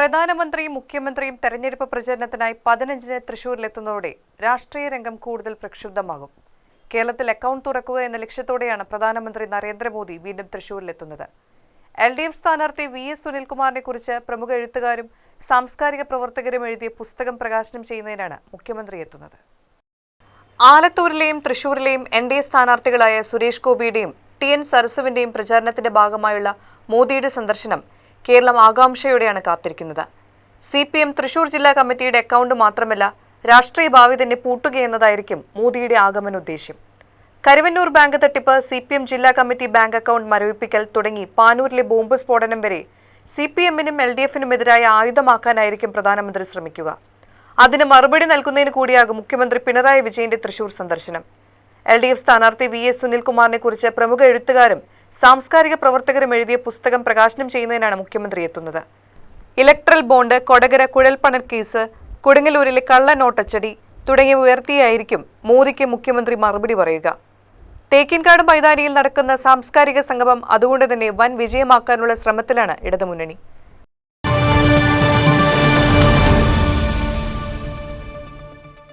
പ്രധാനമന്ത്രിയും മുഖ്യമന്ത്രിയും തെരഞ്ഞെടുപ്പ് പ്രചരണത്തിനായി പതിനഞ്ചിന് തൃശൂരിലെത്തുന്നതോടെ രാഷ്ട്രീയ രംഗം കൂടുതൽ പ്രക്ഷുബ്ധമാകും. കേരളത്തിൽ അക്കൗണ്ട് തുറക്കുക എന്ന ലക്ഷ്യത്തോടെയാണ് പ്രധാനമന്ത്രി നരേന്ദ്രമോദി വീണ്ടും തൃശൂരിലെത്തുന്നത്. എൽ ഡി എഫ് സ്ഥാനാർത്ഥി വി എസ് സുനിൽകുമാറിനെ കുറിച്ച് പ്രമുഖ എഴുത്തുകാരും സാംസ്കാരിക പ്രവർത്തകരും എഴുതിയ പുസ്തകം പ്രകാശനം ചെയ്യുന്നതിനാണ് മുഖ്യമന്ത്രി എത്തുന്നത്. ആലത്തൂരിലെയും തൃശൂരിലെയും എൻ ഡി എ സ്ഥാനാർത്ഥികളായ സുരേഷ് ഗോപിയുടെയും ടി എൻ സരസുവിന്റെയും പ്രചാരണത്തിന്റെ ഭാഗമായുള്ള മോദിയുടെ സന്ദർശനം കേരളം ആകാംക്ഷയോടെയാണ് കാത്തിരിക്കുന്നത്. സി പി എം തൃശൂർ ജില്ലാ കമ്മിറ്റിയുടെ അക്കൗണ്ട് മാത്രമല്ല രാഷ്ട്രീയ ഭാവി തന്നെ പൂട്ടുകയെന്നതായിരിക്കും മോദിയുടെ ആഗമന ഉദ്ദേശ്യം കരുവന്നൂർ ബാങ്ക് തട്ടിപ്പ് സി പി എം ജില്ലാ കമ്മിറ്റി ബാങ്ക് അക്കൗണ്ട് മരവിപ്പിക്കൽ തുടങ്ങി പാനൂരിലെ ബോംബ് സ്ഫോടനം വരെ സി പി എമ്മിനും എൽ ഡി എഫിനുമെതിരായ ആയുധമാക്കാനായിരിക്കും പ്രധാനമന്ത്രി ശ്രമിക്കുക. അതിന് മറുപടി നൽകുന്നതിന് കൂടിയാകും മുഖ്യമന്ത്രി പിണറായി വിജയന്റെ തൃശൂർ സന്ദർശനം. എൽ ഡി എഫ് സ്ഥാനാർത്ഥി വി എസ് സുനിൽകുമാറിനെ കുറിച്ച് പ്രമുഖ എഴുത്തുകാരും സാംസ്കാരിക പ്രവർത്തകരും എഴുതിയ പുസ്തകം പ്രകാശനം ചെയ്യുന്നതിനാണ് മുഖ്യമന്ത്രി എത്തുന്നത്. ഇലക്ട്രൽ ബോണ്ട് കൊടകര കുഴൽപ്പണൽ കേസ് കൊടുങ്ങല്ലൂരിലെ കള്ളനോട്ടച്ചടി തുടങ്ങിയ ഉയർത്തിയായിരിക്കും മോദിക്ക് മുഖ്യമന്ത്രി മറുപടി പറയുക. തേക്കിൻകാട് മൈതാനിയിൽ നടക്കുന്ന സാംസ്കാരിക സംഗമം അതുകൊണ്ട് തന്നെ വൻ വിജയമാക്കാനുള്ള ശ്രമത്തിലാണ് ഇടതുമുന്നണി.